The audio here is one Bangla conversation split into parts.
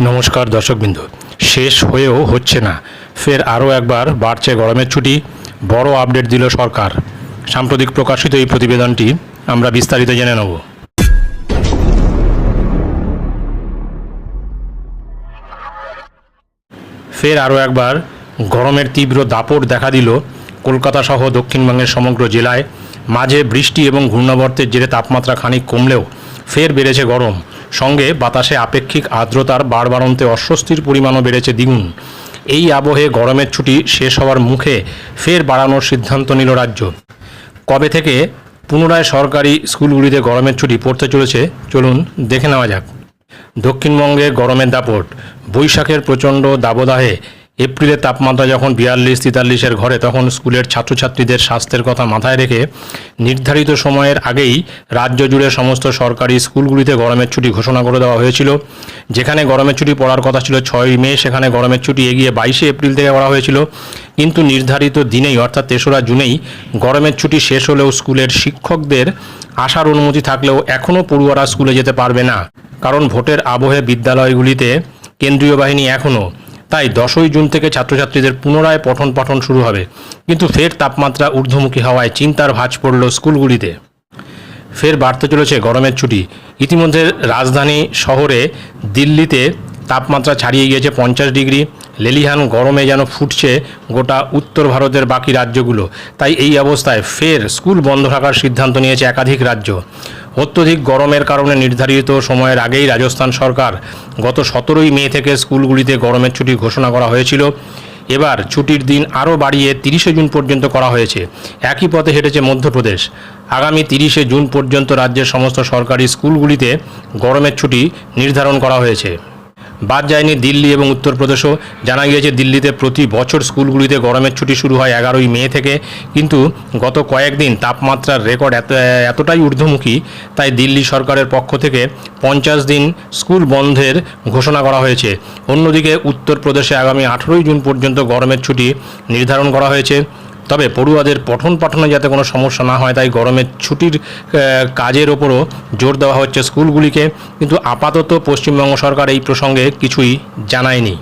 নমস্কার দর্শকবৃন্দ। শেষ হয়েও হচ্ছে না। ফের আরও একবার বাড়ছে গরমের ছুটি। বড় আপডেট দিল সরকার। সাম্প্রতিক প্রকাশিত এই প্রতিবেদনটি আমরা বিস্তারিত জেনে নেব। ফের আরও একবার গরমের তীব্র দাপট দেখা দিল কলকাতা সহ দক্ষিণবঙ্গের সমগ্র জেলায়। মাঝে বৃষ্টি এবং ঘূর্ণাবর্তের জেরে তাপমাত্রা খানিক কমলেও ফের বেড়েছে গরম। সঙ্গে বাতাসে আপেক্ষিক আর্দ্রতার বাড়বাড়ন্তে অস্বস্তির পরিমাণও বেড়েছে দ্বিগুণ। এই আবহে গরমের ছুটি শেষ হওয়ার মুখে ফের বাড়ানোর সিদ্ধান্ত নিল রাজ্য। কবে থেকে পুনরায় সরকারি স্কুলগুলিতে গরমের ছুটি পড়তে চলেছে, চলুন দেখে নেওয়া যাক। দক্ষিণবঙ্গে গরমের দাপট, বৈশাখের প্রচণ্ড দাবদাহে এপ্রিলের তাপমাত্রা যখন বিয়াল্লিশ, তেতাল্লিশের ঘরে, তখন স্কুলের ছাত্রছাত্রীদের স্বাস্থ্যের কথা মাথায় রেখে নির্ধারিত সময়ের আগেই রাজ্য জুড়ে সমস্ত সরকারি স্কুলগুলিতে গরমের ছুটি ঘোষণা করে দেওয়া হয়েছিল। যেখানে গরমের ছুটি পড়ার কথা ছিল ছয়ই মে, সেখানে গরমের ছুটি এগিয়ে বাইশে এপ্রিল থেকে করা হয়েছিল। কিন্তু নির্ধারিত দিনেই, অর্থাৎ তেসরা জুনেই, গরমের ছুটি শেষ হলেও স্কুলের শিক্ষকদের আসার অনুমতি থাকলেও এখনও পড়ুয়ারা স্কুলে যেতে পারবে না। কারণ ভোটের আবহে বিদ্যালয়গুলিতে কেন্দ্রীয় বাহিনী এখনও তাই দশই জুন থেকে ছাত্রছাত্রীদের পুনরায় পঠন পাঠন শুরু হবে। কিন্তু ফের তাপমাত্রা ঊর্ধ্বমুখী হওয়ায় চিন্তার ভাঁজ পড়ল স্কুলগুলিতে। ফের বাড়তে চলেছে গরমের ছুটি। ইতিমধ্যে রাজধানী শহরে দিল্লিতে তাপমাত্রা ছাড়িয়ে গিয়েছে পঞ্চাশ ডিগ্রি। লেলিহান গরমে যেন ফুটছে গোটা উত্তর ভারতের বাকি রাজ্যগুলো। তাই এই অবস্থায় ফের স্কুল বন্ধ রাখার সিদ্ধান্ত নিয়েছে একাধিক রাজ্য। অত্যধিক গরমের কারণে নির্ধারিত সময়ের আগেই রাজস্থান সরকার গত সতেরোই মে থেকে স্কুলগুলিতে গরমের ছুটি ঘোষণা করা হয়েছিল। এবার ছুটির দিন আরও বাড়িয়ে তিরিশে জুন পর্যন্ত করা হয়েছে। একই পথে হেঁটেছে মধ্যপ্রদেশ। আগামী তিরিশে জুন পর্যন্ত রাজ্যের সমস্ত সরকারি স্কুলগুলিতে গরমের ছুটি নির্ধারণ করা হয়েছে। বাদ যায়নি দিল্লি এবং উত্তরপ্রদেশও। জানা গিয়েছে, দিল্লিতে প্রতি বছর স্কুলগুলিতে গরমের ছুটি শুরু হয় এগারোই মে থেকে। কিন্তু গত কয়েকদিন তাপমাত্রার রেকর্ড এত, এতটাই ঊর্ধ্বমুখী, তাই দিল্লি সরকারের পক্ষ থেকে পঞ্চাশ দিন স্কুল বন্ধের ঘোষণা করা হয়েছে। অন্যদিকে উত্তরপ্রদেশে আগামী আঠেরোই জুন পর্যন্ত গরমের ছুটি নির্ধারণ করা হয়েছে। তবে পড়ুয়াদের পঠন পাঠনে যাতে কোনো সমস্যা না হয়, তাই গরমের ছুটির কাজের ওপরও জোর দেওয়া হচ্ছে স্কুলগুলিকে। কিন্তু আপাতত পশ্চিমবঙ্গ সরকার এই প্রসঙ্গে কিছুই জানায়নি।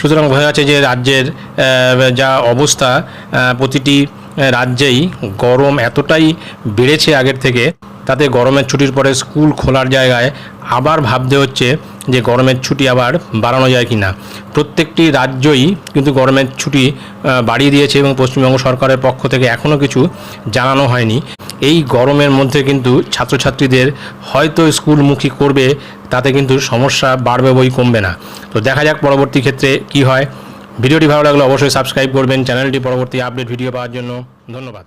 সুতরাং বোঝা যাচ্ছে যে রাজ্যের যা অবস্থা প্রতিটি রাজ্যেই গরম এতটাই বেড়েছে আগের থেকে, তাতে গরমের ছুটির পরে স্কুল খোলার জায়গায় আবার ভাবতে হচ্ছে যে গরমের ছুটি আবার বাড়ানো যায় কি না প্রত্যেকটি রাজ্যই কিন্তু গরমের ছুটি বাড়িয়ে দিয়েছে এবং পশ্চিমবঙ্গ সরকারের পক্ষ থেকে এখনও কিছু জানানো হয়নি। এই গরমের মধ্যে কিন্তু ছাত্রছাত্রীদের হয়তো স্কুলমুখী করবে, তাতে কিন্তু সমস্যা বাড়বে বই কমবে না। তো দেখা যাক পরবর্তী ক্ষেত্রে কি হয়। ভিডিওটি ভালো লাগলে অবশ্যই সাবস্ক্রাইব করবেন, চ্যানেলটি পরবর্তী আপডেট ভিডিও পাওয়ার জন্য। ধন্যবাদ।